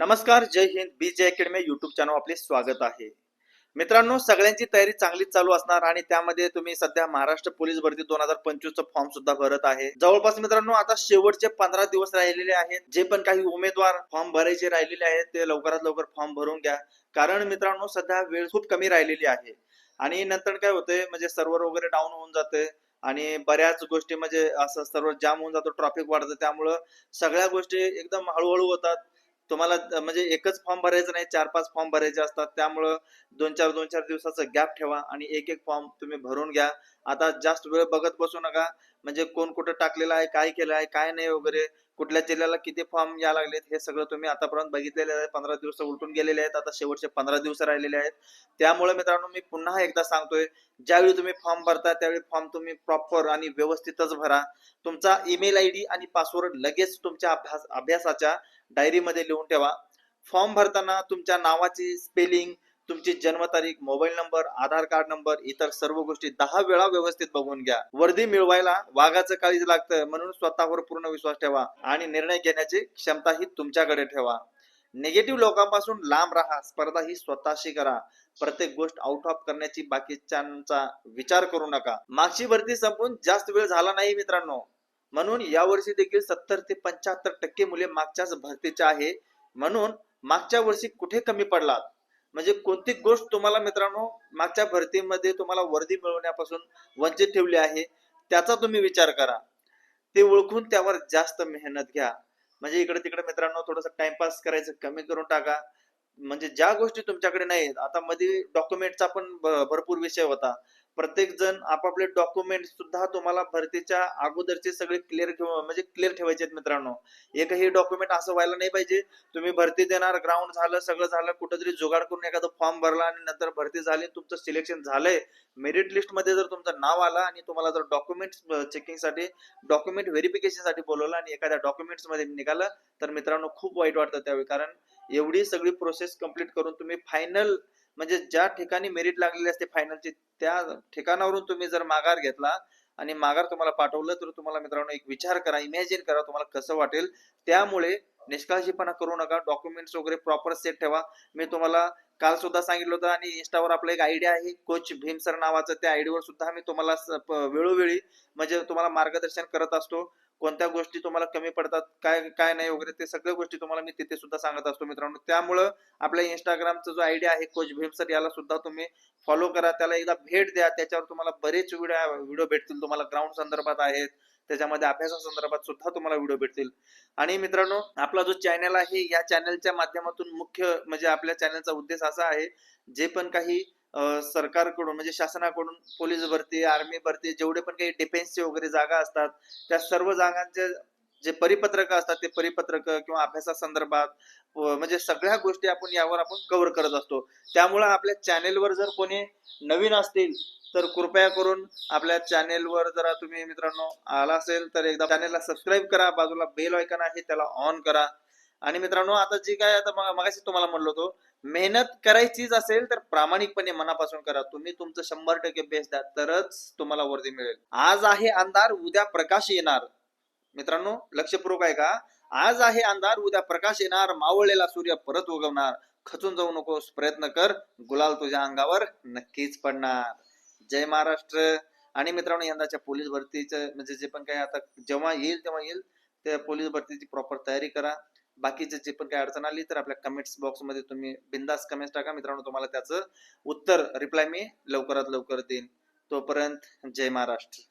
नमस्कार जय Hind. B J academy YouTube channel आपले स्वागत आहे. मित्रांनो सगळ्यांची तयारी चांगलीच चालू असणार आणि त्यामध्ये तुम्ही सध्या महाराष्ट्र पोलीस भरती दोन हजार पंचवीस चा फॉर्म सुद्धा भरत आहे. जवळपास मित्रांनो आता शेवटचे पंधरा दिवस राहिलेले आहेत. जे पण काही उमेदवार फॉर्म भरायचे राहिलेले आहेत ते लवकरात लवकर फॉर्म भरून घ्या. कारण मित्रांनो सध्या वेळ खूप कमी राहिलेली आहे. आणि नंतर काय होतंय म्हणजे सर्व्हर वगैरे डाऊन होऊन जाते आणि बऱ्याच गोष्टी म्हणजे असं सर्व जाम होऊन जातो ट्रॉफिक वाढतं. त्यामुळं सगळ्या गोष्टी एकदम हळूहळू होतात. तुम्हाला म्हणजे एकच फॉर्म भरायचा नाही चार पाच फॉर्म भरायचे असतात. त्यामुळं दोन चार दोन चार दिवसाचा गॅप ठेवा आणि एक एक फॉर्म तुम्ही भरून घ्या. आता जास्त वेळ बघत बसू नका. म्हणजे कोण कुठं टाकलेलं आहे काय केलं आहे काय नाही वगैरे. कुठल्या जिल्ह्याला किती फॉर्म या लागलेत हे सगळं तुम्ही आतापर्यंत बघितलेले आहे. पंधरा दिवस उलटून गेलेले आहेत. आता शेवटचे पंधरा दिवस राहिलेले आहेत. त्यामुळे मित्रांनो मी पुन्हा एकदा सांगतोय ज्यावेळी तुम्ही फॉर्म भरता त्यावेळी फॉर्म तुम्ही प्रॉपर आणि व्यवस्थितच भरा. तुमचा ईमेल आय डी आणि पासवर्ड लगेच तुमच्या अभ्यास अभ्यासाच्या डायरीमध्ये लिहून ठेवा. फॉर्म भरताना तुमच्या नावाची स्पेलिंग तुमची जन्मतारीख mobile number Aadhaar card number इतर सर्व गोष्टी दहा वेळा व्यवस्थित बघून घ्या. वर्दी मिळवायला वाघाचं काळीज लागतं म्हणून स्वतःवर पूर्ण विश्वास ठेवा आणि निर्णय घेण्याची क्षमता ही तुमच्याकडे ठेवा. निगेटिव्ह लोकांपासून लांब राहा स्पर्धा ही स्वतःशी करा. प्रत्येक गोष्ट आउट ऑफ करण्याची बाकीच्यांचा विचार करू नका. मागची भरती संपून जास्त वेळ झाला नाही मित्रांनो. म्हणून यावर्षी देखील सत्तर ते पंच्याहत्तर टक्के मुले मागच्याच भरतीच्या आहे. म्हणून मागच्या वर्षी कुठे कमी पडलात? म्हणजे कोणती गोष्ट तुम्हाला मित्रांनो मागच्या भरतीमध्ये तुम्हाला वर्दी मिळवण्यापासून वंचित ठेवली आहे त्याचा तुम्ही विचार करा. ते ओळखून त्यावर जास्त मेहनत घ्या. म्हणजे इकडे तिकडे मित्रांनो थोडस टाइमपास करायचं कमी करून टाका. म्हणजे ज्या गोष्टी तुमच्याकडे नाहीत आता मध्ये डॉक्युमेंटचा पण भरपूर विषय होता. प्रत्येक जण आपापले डॉक्युमेंट सुद्धा तुम्हाला भरतीच्या अगोदरचे सगळे क्लिअर म्हणजे क्लिअर ठेवायचे आहेत मित्रांनो. एकही डॉक्युमेंट असं व्हायला नाही पाहिजे. तुम्ही भरती देणार ग्राउंड झालं सगळं झालं कुठेतरी जुगाड करून एखादा फॉर्म भरला आणि नंतर भरती झाली तुमचं सिलेक्शन झालंय. मेरिट लिस्टमध्ये जर तुमचं नाव आलं आणि तुम्हाला जर डॉक्युमेंट चेकिंगसाठी डॉक्युमेंट व्हेरिफिकेशनसाठी बोलवलं आणि एखाद्या डॉक्युमेंट्समध्ये निघालं तर मित्रांनो खूप वाईट वाटतं त्यावेळी. कारण एवढी सगळी प्रोसेस कंप्लीट करून तुम्ही फायनल म्हणजे ज्या ठिकाणी मेरिट लागलेली असते फायनलची त्या ठिकाणावरून तुम्ही जर माघार घेतला आणि माघार तुम्हाला पाठवलं तर तुम्हाला मित्रांनो एक विचार करा इमॅजिन करा तुम्हाला कसं वाटेल. त्यामुळे निष्काळजीपणा करू नका. डॉक्युमेंट्स वगैरे प्रॉपर सेट ठेवा. मी तुम्हाला काल सुद्धा सांगितलं होतं आणि इंस्टावर आपलं एक आयडिया आहे. कोच भीम सर नावाचं. त्या आयडीवर सुद्धा मी तुम्हाला वेळोवेळी म्हणजे तुम्हाला मार्गदर्शन करत असतो. कोणत्या गोष्टी तुम्हाला कमी पडतात काय काय नाही वगैरे ते सगळ्या गोष्टी तुम्हाला मी तिथे सुद्धा सांगत असतो मित्रांनो. त्यामुळं आपल्या इंस्टाग्रामचा जो आयडिया आहे कोच भीम सर याला सुद्धा तुम्ही फॉलो करा. त्याला एकदा भेट द्या. त्याच्यावर तुम्हाला बरेच व्हिडिओ व्हिडिओ भेटतील. तुम्हाला ग्राउंड संदर्भात आहेत. त्याच्यामध्ये अभ्यासासंदर्भात सुद्धा तुम्हाला व्हिडिओ भेटतील. आणि मित्रांनो आपला जो चॅनल आहे या चॅनलच्या माध्यमातून मुख्य म्हणजे आपल्या चॅनलचा उद्देश असा आहे जे पण काही सरकारकडून म्हणजे शासनाकडून पोलीस भरती आर्मी भरती जेवढे पण काही डिफेन्सचे वगैरे जागा असतात त्या सर्व जागांचे जे परिपत्रक असतात ते परिपत्रक किंवा अभ्यासासंदर्भात संदर्भात म्हणजे सगळ्या गोष्टी आपण यावर आपण कव्हर करत असतो. त्यामुळे आपल्या चॅनेलवर जर कोणी नवीन असतील तर कृपया करून आपल्या चॅनेलवर जरा तुम्ही मित्रांनो आला असेल तर एकदा चॅनेलला सबस्क्राईब करा. बाजूला बेल ऐकन आहे त्याला ऑन करा. आणि मित्रांनो आता जी काय आता मगाशी तुम्हाला म्हणलो होतो मेहनत करायचीच असेल तर प्रामाणिकपणे मनापासून करा. तुम्ही तुमचं शंभर टक्के बेस्ट द्या तरच तुम्हाला वर्दी मिळेल. आज आहे अंधार उद्या प्रकाश येणार. मित्रांनो लक्षपूर्वक आहे का आज आहे अंधार उद्या प्रकाश येणार मावळलेला सूर्य परत उगवणार. खचून जाऊ नकोस प्रयत्न कर. गुलाल तुझ्या अंगावर नक्कीच पडणार. जय महाराष्ट्र. आणि मित्रांनो यंदाच्या पोलीस भरतीचं म्हणजे जे पण काही आता जेव्हा येईल तेव्हा येईल. त्या पोलीस भरतीची प्रॉपर तयारी करा. बाकीचे जे पण काही अडचण आली तर आपल्या कमेंट्स बॉक्समध्ये तुम्ही बिंदास कमेंट्स टाका. मित्रांनो तुम्हाला त्याचं उत्तर रिप्लाय मी लवकरात लवकर देईन. तोपर्यंत जय महाराष्ट्र.